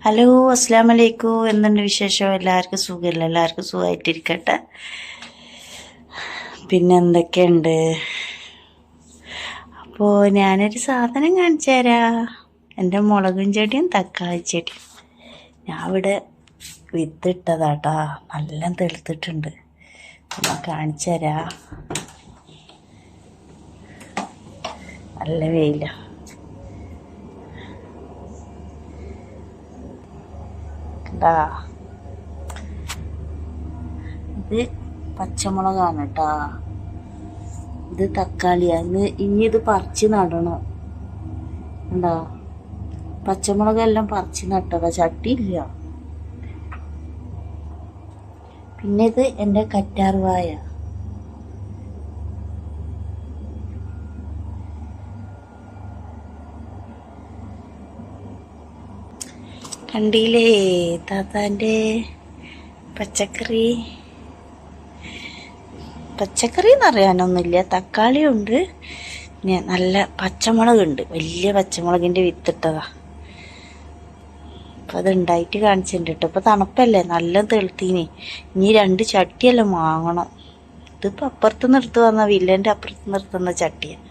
Hello അസ്സാം വലൈക്കും എന്തുണ്ട് വിശേഷം? എല്ലാവർക്കും സുഖമില്ല എല്ലാവർക്കും സുഖമായിട്ടിരിക്കട്ടെ പിന്നെ എന്തൊക്കെയുണ്ട്? അപ്പോൾ ഞാനൊരു സാധനം കാണിച്ചു തരാം. എന്റെ മുളകും ചെടിയും തക്കാളി ചെടിയും. ഞാൻ ഇവിടെ വിത്തിട്ടതാട്ടാ. നല്ല തെളുത്തിട്ടുണ്ട്. ഞാൻ കാണിച്ചു തരാം. നല്ല വെയിലാണ് കണ്ടാ ഇത് പച്ചമുളകാണ് കേട്ടാ ഇത് തക്കാളിയാണ്. ഇനി ഇത് പറിച്ച് നടണം. എന്താ? പച്ചമുളകെല്ലാം പറിച്ച് നട്ടതാ. ചട്ടിയില്ല. പിന്നെ ഇത് എന്റെ കറ്റാർവായ. കണ്ടില്ലേ? താത്താന്റെ പച്ചക്കറി. പച്ചക്കറി എന്ന് അറിയാനൊന്നുമില്ല തക്കാളിയുണ്ട് പിന്നെ നല്ല പച്ചമുളകുണ്ട്. വലിയ പച്ചമുളകിന്റെ വിത്തിട്ടതാ. അപ്പം അത് ഉണ്ടായിട്ട് കാണിച്ചിട്ടുണ്ട് കേട്ടോ. തണുപ്പല്ലേ? നല്ല തെളുത്തീനി. ഇനി രണ്ട് ചട്ടിയെല്ലാം വാങ്ങണം. ഇതിപ്പോൾ അപ്പുറത്ത് നിർത്ത് വന്ന വില്ലന്റെ അപ്പുറത്ത് നിർത്തുന്ന ചട്ടിയാണ്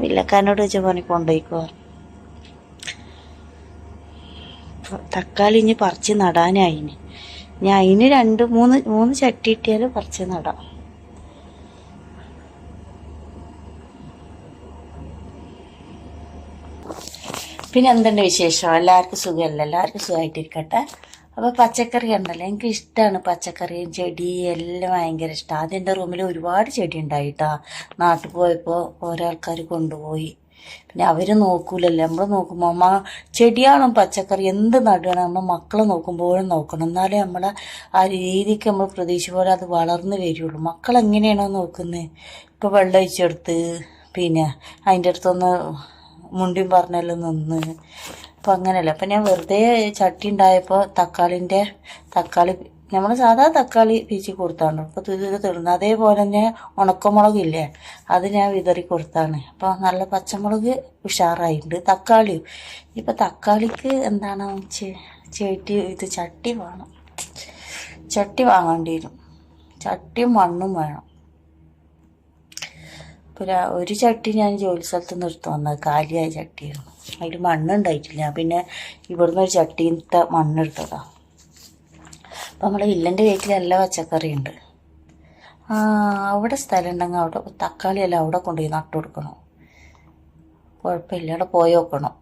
വില്ലക്കാരനോട് വെച്ച് പറഞ്ഞ് കൊണ്ടുപോയിക്കോ. തക്കാളി ഇനി പറിച്ച് നടാനായിന്. ഞാൻ അതിന് രണ്ട് മൂന്ന് മൂന്ന് ചട്ടി ഇട്ടിയാൽ പറിച്ച് നടാം. പിന്നെ എന്തുണ്ട് വിശേഷം? എല്ലാവർക്കും സുഖമല്ല? എല്ലാവർക്കും സുഖമായിട്ടിരിക്കട്ടെ. അപ്പോൾ പച്ചക്കറി ഉണ്ടല്ലോ. എനിക്ക് ഇഷ്ടമാണ് പച്ചക്കറിയും ചെടി എല്ലാം ഭയങ്കര ഇഷ്ടമാണ് അതെന്റെ റൂമിൽ ഒരുപാട് ചെടി ഉണ്ടായിട്ടാ. നാട്ടിൽ പോയപ്പോൾ ഓരോ ആൾക്കാർ കൊണ്ടുപോയി. പിന്നെ അവർ നോക്കൂലല്ലോ. നമ്മൾ നോക്കുമ്പോൾ അമ്മ ചെടിയാണോ പച്ചക്കറി? എന്ത് നടുകയാണ് നമ്മൾ മക്കളെ നോക്കുമ്പോഴും നോക്കണം. എന്നാലേ നമ്മളെ ആ രീതിക്ക് നമ്മൾ പ്രതീക്ഷ പോലെ അത് വളർന്നു വരികയുള്ളൂ മക്കൾ എങ്ങനെയാണോ നോക്കുന്നത് ഇപ്പോൾ വെള്ളം ഒഴിച്ചെടുത്ത് പിന്നെ അതിന്റെ അടുത്തൊന്ന് മുണ്ടിയും പറഞ്ഞെല്ലാം നിന്ന്. അപ്പം അങ്ങനെയല്ല. അപ്പം ഞാൻ വെറുതെ ചട്ടി ഉണ്ടായപ്പോൾ തക്കാളിന്റെ തക്കാളി നമ്മൾ സാധാ തക്കാളി പീച്ചി കൊടുത്താണ്. അപ്പോൾ ഇത് തെളുന്ന അതേപോലെ തന്നെ ഉണക്കമുളകില്ലേ അത് ഞാൻ വിതറി കൊടുത്താണ്. അപ്പോൾ നല്ല പച്ചമുളക് ഉഷാറായിട്ടുണ്ട്. തക്കാളിയും. ഇപ്പം തക്കാളിക്ക് എന്താണ് ചേട്ടി ഇത് ചട്ടി വേണം. ചട്ടി വാങ്ങേണ്ടി വരും. ചട്ടിയും മണ്ണും വേണം. പിന്നെ ഒരു ചട്ടി ഞാൻ ജോലി സ്ഥലത്ത് നിർത്തി വന്നത് കാലിയായ ചട്ടിയായിരുന്നു അതിൽ മണ്ണുണ്ടായിട്ടില്ല. പിന്നെ ഇവിടുന്ന് ഒരു ചട്ടിയിലത്തെ മണ്ണെടുത്തതാ അപ്പം നമ്മുടെ ഇല്ലന്റെ വീട്ടിൽ പച്ചക്കറിയുണ്ട്. അവിടെ സ്ഥലം ഉണ്ടെങ്കിൽ അവിടെ തക്കാളിയെല്ലാം അവിടെ കൊണ്ടുപോയി നട്ടു കൊടുക്കണം. കുഴപ്പമില്ല അവിടെ പോയി നോക്കണം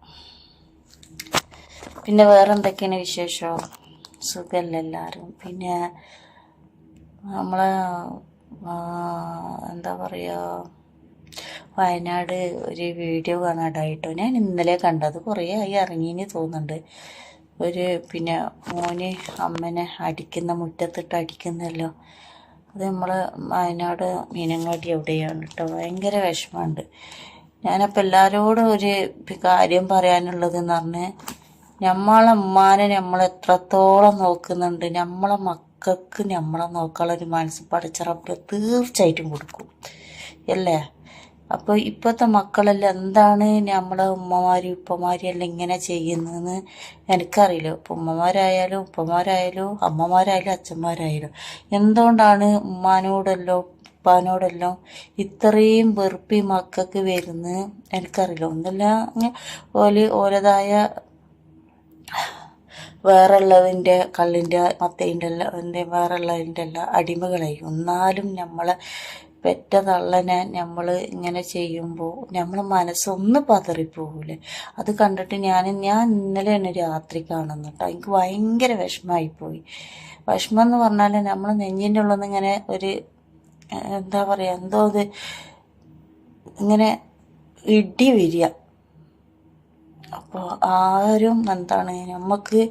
പിന്നെ വേറെ എന്തൊക്കെയാണ് വിശേഷം? സുഖമല്ല എല്ലാവരും? പിന്നെ നമ്മളെ എന്താ പറയുക വയനാട് ഒരു വീഡിയോ കാണാണ്ടായിട്ടോ ഞാൻ ഇന്നലെ കണ്ടത് കുറേ ആയി ഇറങ്ങിയെന്ന് തോന്നുന്നുണ്ട്. ഒരു പിന്നെ മോന് അമ്മനെ അടിക്കുന്ന മുറ്റത്തിട്ട് അടിക്കുന്നല്ലോ. അത് നമ്മൾ വയനാട് മീനങ്ങാടി എവിടെയാണ് കേട്ടോ ഭയങ്കര വിഷമമുണ്ട്. ഞാനപ്പോൾ എല്ലാവരോടും ഒരു കാര്യം പറയാനുള്ളതെന്ന് പറഞ്ഞ് നമ്മളെ ഉമ്മാനെ നമ്മൾ എത്രത്തോളം നോക്കുന്നുണ്ട് നമ്മളെ മക്കൾക്ക് നമ്മളെ നോക്കാനുള്ള ഒരു മനസ്സ് പഠിച്ചറപ്പ് തീർച്ചയായിട്ടും കൊടുക്കും. അല്ലേ? അപ്പോൾ ഇപ്പോഴത്തെ മക്കളെല്ലാം എന്താണ് നമ്മളെ ഉമ്മമാരും ഉപ്പമാരും എല്ലാം ഇങ്ങനെ ചെയ്യുന്നതെന്ന് എനിക്കറിയില്ല. ഇപ്പം ഉമ്മമാരായാലും ഉപ്പമാരായാലും അമ്മമാരായാലും അച്ഛന്മാരായാലും എന്തുകൊണ്ടാണ് ഉമ്മാനോടെല്ലോ ഉപ്പാനോടെല്ലാം ഇത്രയും വെറുപ്പി മക്കൾക്ക് വരുന്നത് എനിക്കറിയില്ല. ഒന്നല്ല ഓൽ ഓലതായ വേറെ ഉള്ളതിന്റെ കള്ളിന്റെ മത്തേന്റെ എല്ലാം എന്റെ വേറെ ഉള്ളതിന്റെ എല്ലാം അടിമകളായി. എന്നാലും നമ്മളെ പെറ്റ തള്ളനെ നമ്മൾ ഇങ്ങനെ ചെയ്യുമ്പോൾ നമ്മളെ മനസ്സൊന്ന് പതറിപ്പോകൂലേ അത് കണ്ടിട്ട് ഞാൻ ഞാൻ ഇന്നലെ തന്നെ രാത്രി കാണുന്നു കേട്ടോ എനിക്ക് ഭയങ്കര വിഷമമായിപ്പോയി വിഷമം എന്ന് പറഞ്ഞാൽ നമ്മൾ നെഞ്ഞിന്റെ ഉള്ളിൽ നിന്ന് ഇങ്ങനെ ഒരു എന്താ പറയുക എന്തോ ഇത് ഇങ്ങനെ ഇടി വരിക. അപ്പോൾ ആരും എന്താണ് നമുക്ക്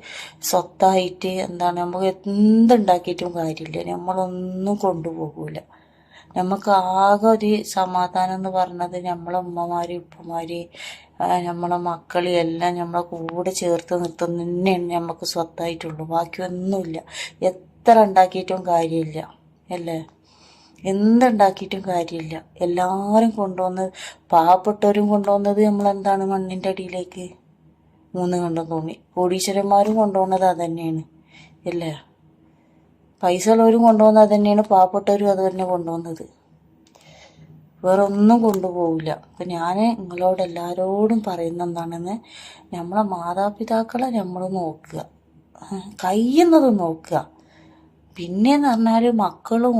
സ്വത്തായിട്ട് എന്താണ് നമുക്ക് എന്തുണ്ടാക്കിയിട്ടും കാര്യമില്ല. നമ്മളൊന്നും കൊണ്ടുപോകൂല. നമുക്ക് ആകെ ഒരു സമാധാനം എന്ന് പറഞ്ഞത് നമ്മളെ ഉമ്മമാര് ഉപ്പമാര് നമ്മളെ മക്കൾ എല്ലാം നമ്മളെ കൂടെ ചേർത്ത് നിർത്തുന്ന തന്നെയാണ് നമുക്ക് സ്വത്തായിട്ടുള്ളൂ. ബാക്കിയൊന്നുമില്ല. എത്ര ഉണ്ടാക്കിയിട്ടും കാര്യമില്ല. അല്ലേ? എന്തുണ്ടാക്കിയിട്ടും കാര്യമില്ല. എല്ലാവരും കൊണ്ടുവന്ന് പാവപ്പെട്ടവരും കൊണ്ടുവന്നത് നമ്മളെന്താണ് മണ്ണിന്റെ അടിയിലേക്ക്? മൂന്ന് കണ്ടും തോന്നി കോടീശ്വരന്മാരും കൊണ്ടുപോകുന്നത് അതന്നെയാണ്. തന്നെയാണ് അല്ലേ? പൈസ ഉള്ളവരും കൊണ്ടുപോകുന്നത് തന്നെയാണ് പാവപ്പെട്ടവരും അത് തന്നെ കൊണ്ടുപോകുന്നത് വേറെ ഒന്നും കൊണ്ടുപോകില്ല അപ്പം ഞാൻ നിങ്ങളോട് എല്ലാവരോടും പറയുന്ന എന്താണെന്ന് നമ്മളെ മാതാപിതാക്കളെ നമ്മൾ നോക്കുക. കഴിയുന്നത് നോക്കുക. പിന്നെന്ന് പറഞ്ഞാൽ മക്കളും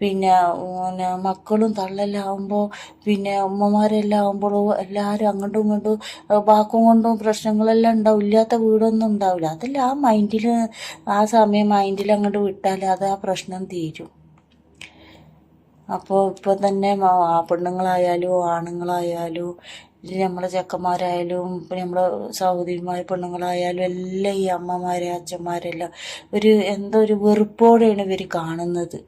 പിന്നെ പിന്നെ മക്കളും തള്ളെല്ലാം ആകുമ്പോൾ പിന്നെ ഉമ്മമാരെല്ലാം ആകുമ്പോഴും എല്ലാവരും അങ്ങോട്ടും ഇങ്ങോട്ടും ബാക്കും കൊണ്ടും പ്രശ്നങ്ങളെല്ലാം ഉണ്ടാവും. ഇല്ലാത്ത വീടൊന്നും ഉണ്ടാവില്ല. അതെല്ലാം ആ മൈൻഡിൽ ആ സമയം മൈൻഡിൽ അങ്ങോട്ട് വിട്ടാൽ അത് ആ പ്രശ്നം തീരും. അപ്പോൾ ഇപ്പോൾ തന്നെ പെണ്ണുങ്ങളായാലും ആണുങ്ങളായാലും നമ്മളെ ചെക്കന്മാരായാലും നമ്മളെ സഹോദരിമാർ പെണ്ണുങ്ങളായാലും എല്ലാം ഈ അമ്മമാരെ അച്ഛന്മാരെല്ലാം ഒരു എന്തോ ഒരു വെറുപ്പോടെയാണ് ഇവർ കാണുന്നത്.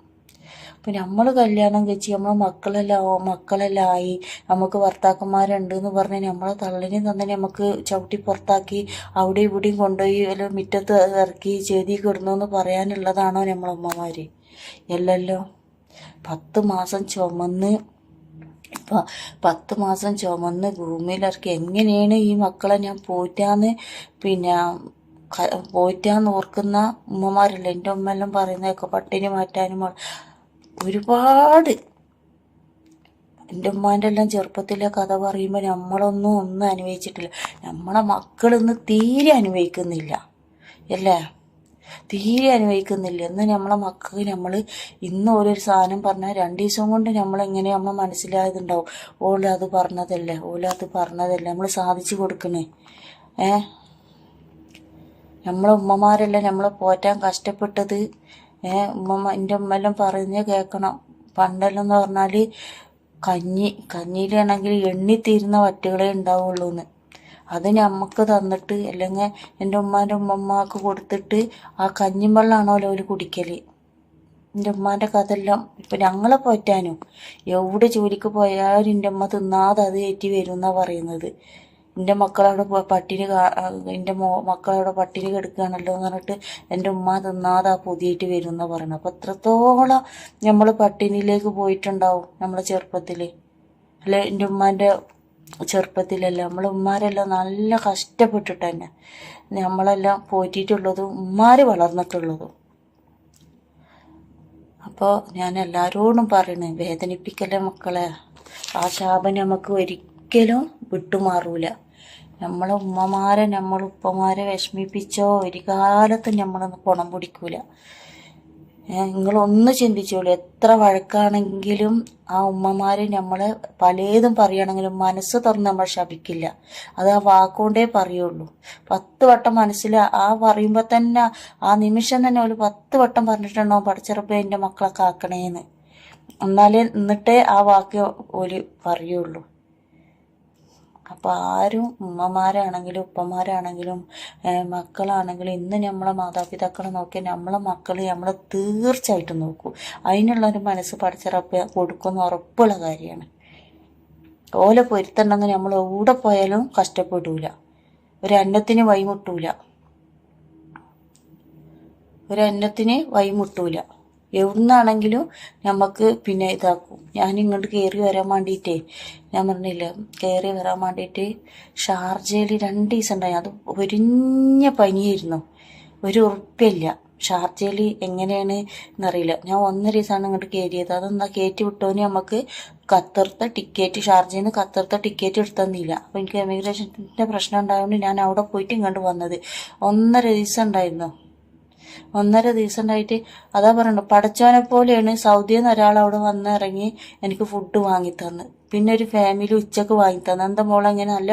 അപ്പം നമ്മൾ കല്യാണം കഴിച്ച് നമ്മളെ മക്കളെല്ലാം മക്കളെല്ലാം ആയി നമുക്ക് ഭർത്താക്കന്മാരുണ്ട് എന്ന് പറഞ്ഞ് നമ്മളെ തള്ളിനെ തന്നെ നമുക്ക് ചവിട്ടി പുറത്താക്കി അവിടെ ഇവിടെയും കൊണ്ടുപോയി വല്ല മുറ്റത്ത് ഇറക്കി ചെതി കിടന്നു എന്ന് പറയാനുള്ളതാണോ നമ്മളമ്മമാർ എല്ലല്ലോ. പത്ത് മാസം ചുമന്ന് പ- പത്ത് മാസം ചുമന്ന് ഭൂമിയിലിറക്കി എങ്ങനെയാണ് ഈ മക്കളെ ഞാൻ പോറ്റാന്ന് പിന്നെ പോറ്റാന്ന് ഓർക്കുന്ന ഉമ്മമാരല്ല? എന്റെ ഉമ്മെല്ലാം പറയുന്നതൊക്കെ പട്ടിണി മാറ്റാനും ഒരുപാട്. എന്റെ ഉമ്മാന്റെ എല്ലാം ചെറുപ്പത്തിലെ കഥ പറയുമ്പോൾ നമ്മളൊന്നും ഒന്നും അനുഭവിച്ചിട്ടില്ല. നമ്മളെ മക്കളിന്ന് തീരെ അനുഭവിക്കുന്നില്ല. അല്ലേ? തീരെ അനുഭവിക്കുന്നില്ല. ഇന്ന് നമ്മളെ മക്കൾക്ക് നമ്മൾ ഇന്ന് ഓരോരു സാധനം പറഞ്ഞാൽ രണ്ട് ദിവസം കൊണ്ട് നമ്മൾ നമ്മളെങ്ങനെ നമ്മൾ മനസ്സിലായതുണ്ടാവും. ഓല അത് പറഞ്ഞതല്ലേ ഓല അത് പറഞ്ഞതല്ലേ നമ്മൾ സാധിച്ചു കൊടുക്കണേ. ഏ? നമ്മളെ ഉമ്മമാരല്ലേ നമ്മളെ പോറ്റാൻ കഷ്ടപ്പെട്ടത്. ഏ? ഉമ്മ എന്റെ ഉമ്മെല്ലാം പറഞ്ഞ് കേൾക്കണം. പണ്ടെല്ലാം എന്ന് പറഞ്ഞാൽ കഞ്ഞി കഞ്ഞിയിലാണെങ്കിൽ എണ്ണിത്തീരുന്ന വറ്റുകളെ ഉണ്ടാവുള്ളൂ എന്ന് അത് ഞമ്മക്ക് തന്നിട്ട് അല്ലെങ്കിൽ എന്റെ ഉമ്മാന്റെ ഉമ്മമ്മക്ക് കൊടുത്തിട്ട് ആ കഞ്ഞിയും വെള്ളമാണല്ലോ അവർ കുടിക്കൽ എന്റെ ഉമ്മാന്റെ കഥെല്ലാം ഇപ്പം ഞങ്ങളെ പോറ്റാനും. എവിടെ ജോലിക്ക് പോയാലും എന്റെ ഉമ്മ തിന്നാതെ അത് ഏറ്റി വരും എന്നാണ് പറയുന്നത്. എന്റെ മക്കളവിടെ പട്ടിണി എന്റെ മോ മക്കളവിടെ പട്ടിണി കിടക്കുകയാണല്ലോ എന്ന് പറഞ്ഞിട്ട് എന്റെ ഉമ്മ തിന്നാതെ ആ പൊതിയായിട്ട് വരും എന്നാണ് പറയുന്നത്. അപ്പം എത്രത്തോളം നമ്മൾ പട്ടിണിയിലേക്ക് പോയിട്ടുണ്ടാവും നമ്മളെ ചെറുപ്പത്തിൽ അല്ലെ എന്റെ ഉമ്മാന്റെ ചെറുപ്പത്തിലെല്ലാം നമ്മളെ ഉമ്മാരെല്ലാം നല്ല കഷ്ടപ്പെട്ടിട്ട് തന്നെ നമ്മളെല്ലാം പോറ്റിയിട്ടുള്ളതും ഉമ്മാര് വളർന്നിട്ടുള്ളതും. അപ്പോൾ ഞാൻ എല്ലാവരോടും പറയണേ വേദനിപ്പിക്കല്ലേ മക്കളെ? ആ ശാപം നമുക്ക് ഒരിക്കലും വിട്ടുമാറൂല. നമ്മളെ ഉമ്മമാരെ നമ്മൾ ഉപ്പമാരെ വിഷമിപ്പിച്ചോ ഒരു കാലത്തും നമ്മളൊന്ന് പണം പിടിക്കൂല. നിങ്ങളൊന്ന് ചിന്തിച്ചോളൂ. എത്ര വഴക്കാണെങ്കിലും ആ ഉമ്മമാര് നമ്മളെ പലതും പറയുകയാണെങ്കിലും മനസ്സ് തുറന്ന് നമ്മൾ ശപിക്കില്ല. അത് ആ വാക്കുകൊണ്ടേ പറയുള്ളൂ. പത്ത് വട്ടം മനസ്സിൽ ആ പറയുമ്പോൾ തന്നെ ആ നിമിഷം തന്നെ ഒരു പത്ത് വട്ടം പറഞ്ഞിട്ടുണ്ടോ പഠിച്ചിറപ്പ് എന്റെ മക്കളൊക്കെ ആക്കണേന്ന് എന്നാലേ എന്നിട്ടേ ആ വാക്ക് ഒരു പറയുള്ളൂ. അപ്പോൾ ആരും ഉമ്മമാരാണെങ്കിലും ഉപ്പമാരാണെങ്കിലും മക്കളാണെങ്കിലും ഇന്ന് നമ്മളെ മാതാപിതാക്കളെ നോക്കിയാൽ നമ്മളെ മക്കൾ നമ്മളെ തീർച്ചയായിട്ടും നോക്കൂ. അതിനുള്ളൊരു മനസ്സ് പഠിച്ചിറപ്പ് കൊടുക്കുന്ന ഉറപ്പുള്ള കാര്യമാണ്. ഓല പൊരുത്തുണ്ടെങ്കിൽ നമ്മൾ എവിടെ പോയാലും കഷ്ടപ്പെടൂല. ഒരു അന്നത്തിന് വൈമുട്ടൂല ഒരു അന്നത്തിന് വൈമുട്ടൂല എവിടുന്നാണെങ്കിലും നമുക്ക് പിന്നെ ഇതാക്കും. ഞാൻ ഇങ്ങോട്ട് കയറി വരാൻ വേണ്ടിയിട്ടേ. ഞാൻ പറഞ്ഞില്ല കയറി വരാൻ വേണ്ടിയിട്ട് ഷാർജയിൽ രണ്ട് ദിവസം ഉണ്ടായി. അത് ഒരിഞ്ഞ പനിയായിരുന്നു. ഒരു ഉറപ്പില്ല. ഷാർജയിൽ എങ്ങനെയാണ് എന്നറിയില്ല. ഞാൻ ഒന്നര ദിവസമാണ് ഇങ്ങോട്ട് കയറിയത് അതെന്താ കയറ്റി വിട്ടോന് നമുക്ക് ഖത്തറത്തെ ടിക്കറ്റ് ഷാർജയിൽ നിന്ന് ഖത്തറത്തെ ടിക്കറ്റ് എടുത്തന്നില്ല. അപ്പോൾ എനിക്ക് എമിഗ്രേഷന്റെ പ്രശ്നം ഉണ്ടായതുകൊണ്ട് ഞാൻ അവിടെ പോയിട്ട് ഇങ്ങോട്ട് വന്നത്. ഒന്നര ദിവസം ഉണ്ടായിരുന്നു. ഒന്നര ദിവസം ഉണ്ടായിട്ട് അതാ പറയണ്ട പടച്ചോനെ പോലെയാണ് സൗദിയിൽ നിന്ന് ഒരാൾ അവിടെ വന്ന് ഇറങ്ങി എനിക്ക് ഫുഡ് വാങ്ങി തന്ന് പിന്നെ ഒരു ഫാമിലി ഉച്ചയ്ക്ക് വാങ്ങി തന്നു എന്താ മോളെ ഇങ്ങനെ നല്ല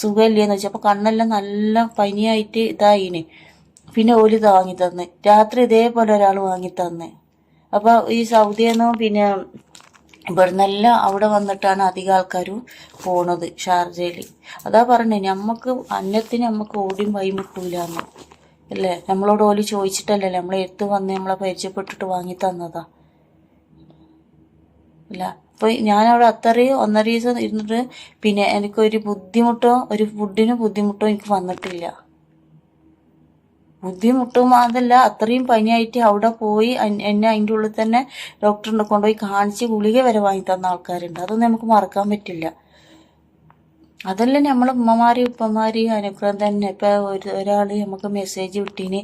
സുഖമില്ലേന്ന് വെച്ചപ്പോൾ കണ്ണെല്ലാം നല്ല പനിയായിട്ട് ഇതായിന്. പിന്നെ ഓൽ ഇത് വാങ്ങി തന്ന് രാത്രി ഇതേപോലെ ഒരാൾ വാങ്ങി തന്ന് അപ്പോൾ ഈ സൗദിയിൽ നിന്നും പിന്നെ ഇവിടുന്നെല്ലാം അവിടെ വന്നിട്ടാണ് അധികം ആൾക്കാരും പോണത് ഷാർജയിൽ. അതാ പറഞ്ഞേ നമുക്ക് അന്നത്തിന് നമുക്ക് ഓടിയും വൈമുട്ടൂലെന്ന് അല്ലേ? നമ്മളോട് ഓൽ ചോദിച്ചിട്ടല്ലേ നമ്മൾ എടുത്ത് വന്ന് നമ്മളെ പരിചയപ്പെട്ടിട്ട് വാങ്ങി തന്നതാ. അല്ല അപ്പോൾ ഞാനവിടെ അത്രയും ഒന്നര ദിവസം ഇരുന്നിട്ട് പിന്നെ എനിക്കൊരു ബുദ്ധിമുട്ടോ ഒരു ഫുഡിന് ബുദ്ധിമുട്ടോ എനിക്ക് വന്നിട്ടില്ല. ബുദ്ധിമുട്ടും അതല്ല അത്രയും പനിയായിട്ട് അവിടെ പോയി എന്നെ അതിന്റെ ഉള്ളിൽ തന്നെ ഡോക്ടറിനെ കൊണ്ടുപോയി കാണിച്ച് ഗുളിക വരെ വാങ്ങി തന്ന ആൾക്കാരുണ്ട്. അതൊന്നും നമുക്ക് മറക്കാൻ പറ്റില്ല. അതല്ല നമ്മൾ ഉമ്മമാരി ഉപ്പമാരി അനുഗ്രഹം തന്നെ. ഇപ്പൊ ഒരു ഒരാൾ നമുക്ക് മെസ്സേജ് വിട്ടീന്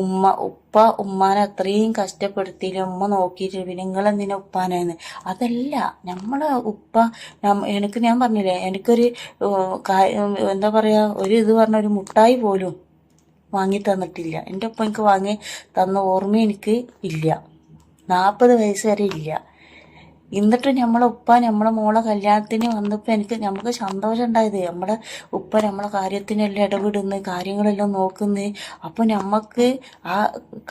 ഉമ്മ ഉപ്പ ഉമ്മാനെ അത്രയും കഷ്ടപ്പെടുത്തിയില്ല. ഉമ്മ നോക്കിയിട്ട് പിന്നെ നിങ്ങളെന്തിനാ ഉപ്പാനെന്ന് അതല്ല. നമ്മളെ ഉപ്പ എനിക്ക് ഞാൻ പറഞ്ഞില്ലേ എനിക്കൊരു എന്താ പറയാ ഒരു ഇത് പറഞ്ഞ ഒരു മുട്ടായി പോലും വാങ്ങി തന്നിട്ടില്ല. എന്റെ ഉപ്പ എനിക്ക് വാങ്ങി തന്ന ഓർമ്മ എനിക്ക് ഇല്ല. നാൽപ്പത് വയസ്സ് വരെ ഇല്ല. എന്നിട്ട് നമ്മളെ ഉപ്പ നമ്മളെ മോളെ കല്യാണത്തിന് വന്നപ്പോൾ എനിക്ക് നമുക്ക് സന്തോഷം ഉണ്ടായത്. നമ്മുടെ ഉപ്പ നമ്മളെ കാര്യത്തിനെല്ലാം ഇടപെടുന്നു കാര്യങ്ങളെല്ലാം നോക്കുന്നു. അപ്പോൾ നമുക്ക് ആ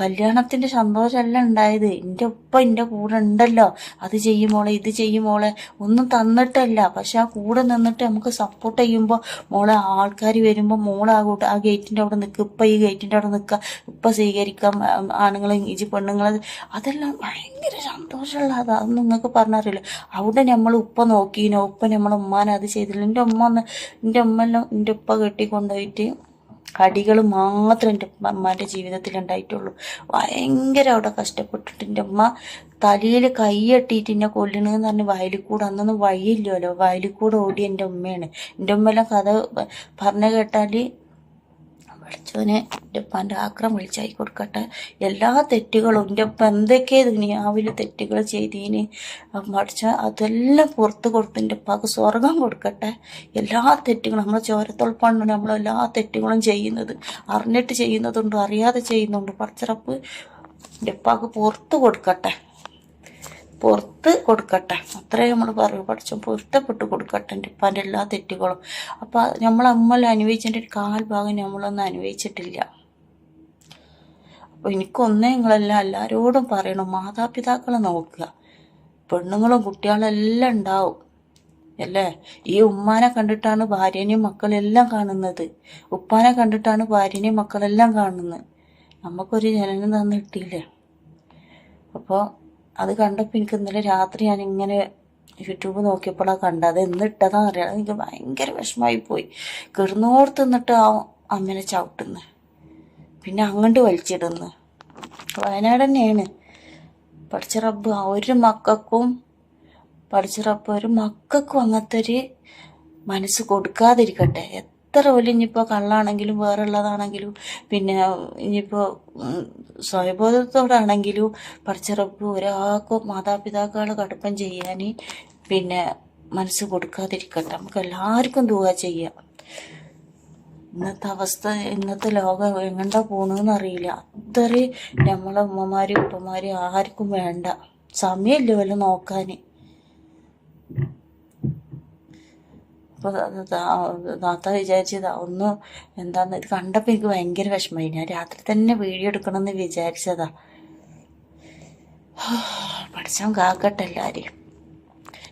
കല്യാണത്തിന്റെ സന്തോഷമല്ല ഉണ്ടായത്. എന്റെ ഉപ്പ എന്റെ കൂടെ ഉണ്ടല്ലോ. അത് ചെയ്യുമോളെ ഇത് ചെയ്യുമോളെ ഒന്നും തന്നിട്ടല്ല. പക്ഷെ ആ കൂടെ നിന്നിട്ട് നമുക്ക് സപ്പോർട്ട് ചെയ്യുമ്പോൾ മോളെ ആൾക്കാർ വരുമ്പോൾ മോളെ ആ കൂട്ട ആ ഗേറ്റിന്റെ അവിടെ നിൽക്കുക ഉപ്പ ഈ ഗേറ്റിന്റെ അവിടെ നിൽക്കുക ഉപ്പ സ്വീകരിക്കാം. ആണുങ്ങളെ ഇജി പെണ്ണുങ്ങളെ. അതെല്ലാം ഭയങ്കര സന്തോഷമുള്ള അതാ. നിങ്ങൾക്ക് നിങ്ങൾക്ക് പറഞ്ഞറിയില്ല. അവിടെ നമ്മൾ ഉപ്പ നോക്കീനോ. ഉപ്പ നമ്മളെ ഉമ്മാനെ അത് ചെയ്തില്ല. എന്റെ ഉമ്മ ഒന്ന് എന്റെ ഉമ്മ എന്റെ ഉപ്പ കെട്ടിക്കൊണ്ടുപോയിട്ട് അടികൾ മാത്രം എന്റെ അമ്മാന്റെ ജീവിതത്തിൽ ഉണ്ടായിട്ടുള്ളൂ ഭയങ്കര അവിടെ കഷ്ടപ്പെട്ടിട്ട് എന്റെ അമ്മ തലയിൽ കൈയെട്ടിയിട്ട് എന്നെ കൊല്ലണമെന്ന് പറഞ്ഞ് വയലിൽ കൂടെ അന്നൊന്നും വഴിയില്ലല്ലോ. വയലിൽ കൂടെ ഓടി എന്റെ ഉമ്മയാണ്. എന്റെ ഉമ്മയെല്ലാം കഥ പറഞ്ഞു കേട്ടാൽ പഠിച്ചവനെ എന്റെ ഉപ്പാന്റെ ആക്രം വിളിച്ചായി കൊടുക്കട്ടെ. എല്ലാ തെറ്റുകളും എന്റെ ഉപ്പ എന്തൊക്കെ ദുനിയാവിൽ തെറ്റുകൾ ചെയ്തീന്. പഠിച്ച അതെല്ലാം പുറത്ത് കൊടുത്ത് എന്റെ ഉപ്പാക്ക് സ്വർഗം കൊടുക്കട്ടെ. എല്ലാ തെറ്റുകളും നമ്മളെ ചോരത്തോൾപ്പാണ് നമ്മൾ എല്ലാ തെറ്റുകളും ചെയ്യുന്നത്. അറിഞ്ഞിട്ട് ചെയ്യുന്നതുണ്ട് അറിയാതെ ചെയ്യുന്നുണ്ട് പഠിച്ചറപ്പ് എന്റെ ഉപ്പാക്ക് പുറത്ത് കൊടുക്കട്ടെ. പുറത്ത് കൊടുക്കട്ടെ. അത്രേ നമ്മൾ പറയൂ. പഠിച്ചും പൊരുത്തപ്പെട്ട് കൊടുക്കട്ടെ. എന്റെ ഉപ്പാന്റെ എല്ലാ തെറ്റുകളും. അപ്പം നമ്മൾ അമ്മ അനുഭവിച്ചതിന്റെ ഒരു കാൽ ഭാഗം നമ്മളൊന്നും അനുഭവിച്ചിട്ടില്ല. അപ്പോൾ എനിക്കൊന്നേ നിങ്ങളെല്ലാം എല്ലാവരോടും പറയണം. മാതാപിതാക്കളെ നോക്കുക. പെണ്ണുങ്ങളും കുട്ടികളും എല്ലാം ഉണ്ടാവും. അല്ലേ? ഈ ഉമ്മാനെ കണ്ടിട്ടാണ് ഭാര്യനെയും മക്കളെല്ലാം കാണുന്നത്. ഉപ്പാനെ കണ്ടിട്ടാണ് ഭാര്യനെയും മക്കളെല്ലാം കാണുന്നത്. നമുക്കൊരു ജനനം തന്നിട്ടില്ലേ. അപ്പോൾ അത് കണ്ടപ്പോൾ എനിക്ക് ഇന്നലെ രാത്രി ഞാൻ ഇങ്ങനെ യൂട്യൂബ് നോക്കിയപ്പോഴാണ് കണ്ടത്. അത് എന്നിട്ടതാ അറിയാം എനിക്ക് ഭയങ്കര വിഷമായി പോയി. കിടന്നോർത്ത് നിന്നിട്ട് ആ അമ്മനെ ചവിട്ടുന്നു. പിന്നെ അങ്ങോട്ട് വലിച്ചിടുന്നു. വയനാട് തന്നെയാണ്. പഠിച്ച റബ്ബ് ഒരു മക്കൾക്കും പഠിച്ച റബ്ബ് ഒരു മക്കൾക്കും അങ്ങനത്തെ ഒരു മനസ്സ് കൊടുക്കാതിരിക്കട്ടെ. എത്ര വലിയ ഇനിയിപ്പോൾ കള്ളാണെങ്കിലും വേറുള്ളതാണെങ്കിലും പിന്നെ ഇനിയിപ്പോൾ സ്വയബോധത്തോടാണെങ്കിലും പഠിച്ചിറപ്പ് ഒരാൾക്കും മാതാപിതാക്കൾ കടുപ്പം ചെയ്യാൻ പിന്നെ മനസ്സ് കൊടുക്കാതിരിക്കട്ടെ. നമുക്ക് എല്ലാവർക്കും ദുവ ചെയ്യാം. ഇന്നത്തെ അവസ്ഥ ഇന്നത്തെ ലോകം എങ്ങണ്ടാ പോണെന്ന് അറിയില്ല. അത്രയും നമ്മളെ ഉമ്മമാരും ഉപ്പമാരും ആർക്കും വേണ്ട. സമയമില്ല വല്ല നോക്കാൻ അപ്പോൾ താത്ത വിചാരിച്ചത് ഒന്ന് എന്താന്ന് ഇത് കണ്ടപ്പോൾ എനിക്ക് ഭയങ്കര വിഷമമായി ഞാൻ രാത്രി തന്നെ വീഡിയോ എടുക്കണമെന്ന് വിചാരിച്ചതാ. പഠിച്ചാൽ കാക്കട്ടെ എല്ലാവരെയും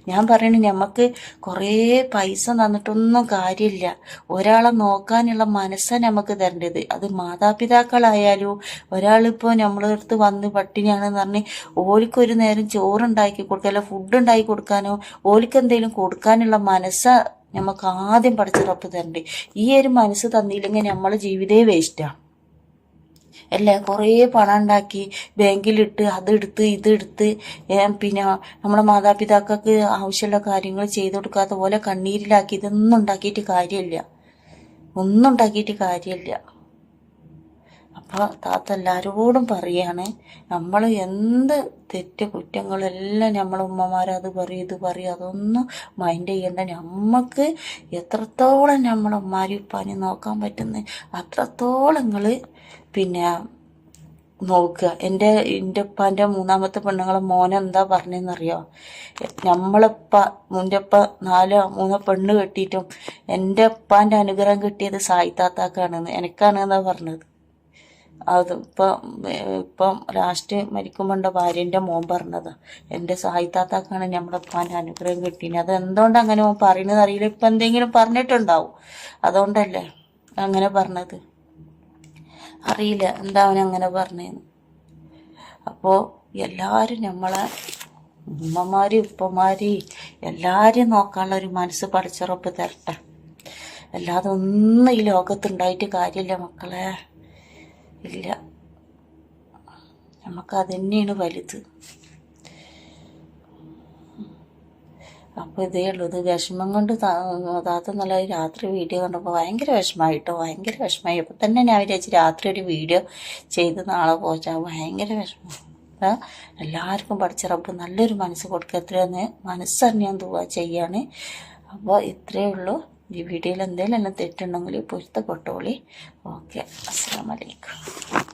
ഞാൻ പറയണ നമുക്ക് കുറേ പൈസ തന്നിട്ടൊന്നും കാര്യമില്ല. ഒരാളെ നോക്കാനുള്ള മനസ്സാണ് നമുക്ക് തരേണ്ടത്. അത് മാതാപിതാക്കളായാലും ഒരാളിപ്പോൾ നമ്മളെ അടുത്ത് വന്ന് പട്ടിണിയാണെന്ന് പറഞ്ഞ് ഓലിക്കൊരു നേരം ചോറുണ്ടാക്കി കൊടുക്കുക അല്ല ഫുഡ് ഉണ്ടാക്കി കൊടുക്കാനോ ഓലിക്ക് എന്തെങ്കിലും കൊടുക്കാനുള്ള മനസ്സാ നമുക്ക് ആദ്യം പഠിച്ചുറപ്പ് തരണ്ടേ. ഈ ഒരു മനസ്സ് തന്നില്ലെങ്കിൽ നമ്മളെ ജീവിതേ വേസ്റ്റാണ് അല്ലേ? കുറേ പണം ഉണ്ടാക്കി ബാങ്കിലിട്ട് അതെടുത്ത് ഇതെടുത്ത് പിന്നെ നമ്മുടെ മാതാപിതാക്കൾക്ക് ആവശ്യമുള്ള കാര്യങ്ങൾ ചെയ്തു കൊടുക്കാത്ത പോലെ കണ്ണീരിലാക്കി ഇതൊന്നും ഉണ്ടാക്കിയിട്ട് കാര്യമില്ല. ഒന്നും ഉണ്ടാക്കിയിട്ട് കാര്യമില്ല. അപ്പോൾ താത്ത എല്ലാവരോടും പറയാണ് നമ്മൾ എന്ത് തെറ്റ് കുറ്റങ്ങളെല്ലാം നമ്മൾ ഉമ്മമാരത് പറയും ഇത് പറയും അതൊന്നും മൈൻഡ് ചെയ്യണ്ട. നമുക്ക് എത്രത്തോളം നമ്മളെ ഉമ്മാരി ഉപ്പാനി നോക്കാൻ പറ്റുന്ന അത്രത്തോളം നിങ്ങൾ പിന്നെ നോക്കുക. എന്റെ എന്റെ ഉപ്പാന്റെ മൂന്നാമത്തെ പെണ്ണുങ്ങളെ മോനെന്താ പറഞ്ഞതെന്നറിയോ നമ്മളെപ്പ എന്റെ ഉപ്പ നാലോ മൂന്നോ പെണ്ണ് കെട്ടിയിട്ടും എന്റെ ഉപ്പാന്റെ അനുഗ്രഹം കിട്ടിയത് സായിത്താത്താക്കാണെന്ന് എനിക്കാണ് എന്നാ പറഞ്ഞത്. അത് ഇപ്പം ഇപ്പം ലാസ്റ്റ് മരിക്കുമ്പോണ്ട ഭാര്യന്റെ മോൻ പറഞ്ഞത്. എന്റെ സായിത്താത്താക്കാണ് നമ്മുടെ ഉപ്പാന്റെ അനുഗ്രഹം കിട്ടിയത് അത് എന്തുകൊണ്ട് അങ്ങനെ മോൻ പറയുന്നത് അറിയില്ല. ഇപ്പം എന്തെങ്കിലും പറഞ്ഞിട്ടുണ്ടാവും. അതുകൊണ്ടല്ലേ അങ്ങനെ പറഞ്ഞത്. അറിയില്ല. എന്താ അങ്ങനെ പറഞ്ഞതെന്ന് അപ്പോൾ എല്ലാവരും നമ്മളെ ഉമ്മമാരും ഉപ്പമാരി എല്ലാവരെയും നോക്കാനുള്ള ഒരു മനസ്സ് പഠിച്ചുറപ്പ് തരട്ടെ. അല്ലാതെ ഒന്നും ഈ ലോകത്തുണ്ടായിട്ട് കാര്യമില്ല മക്കളെ. ഇല്ല. നമുക്ക് തന്നെയാണ് വലുത്. അപ്പോൾ ഇതേ ഉള്ളൂ. ഇത് വിഷമം കൊണ്ട് താത്ത നല്ല രാത്രി വീഡിയോ കണ്ടപ്പോൾ ഭയങ്കര വിഷമമായിട്ടോ ഭയങ്കര വിഷമമായി. അപ്പോൾ തന്നെ ഞാൻ വിചാരിച്ചു രാത്രി ഒരു വീഡിയോ ചെയ്ത് നാളെ പോച്ചാൽ ഭയങ്കര വിഷമം. എല്ലാവർക്കും പഠിച്ച റബ്ബ് നല്ലൊരു മനസ്സ് കൊടുക്കുക എത്രയെന്ന് മനസ്സറിഞ്ഞാൻ തൂവാ ചെയ്യാണ്. അപ്പോൾ ഇത്രയേ ഉള്ളൂ. ഈ വീഡിയോയിൽ എന്തെങ്കിലും എല്ലാം തെറ്റുണ്ടെങ്കിൽ പൊരുത്തപ്പെട്ടോളി. ഓക്കെ അസ്സാം വലൈക്കും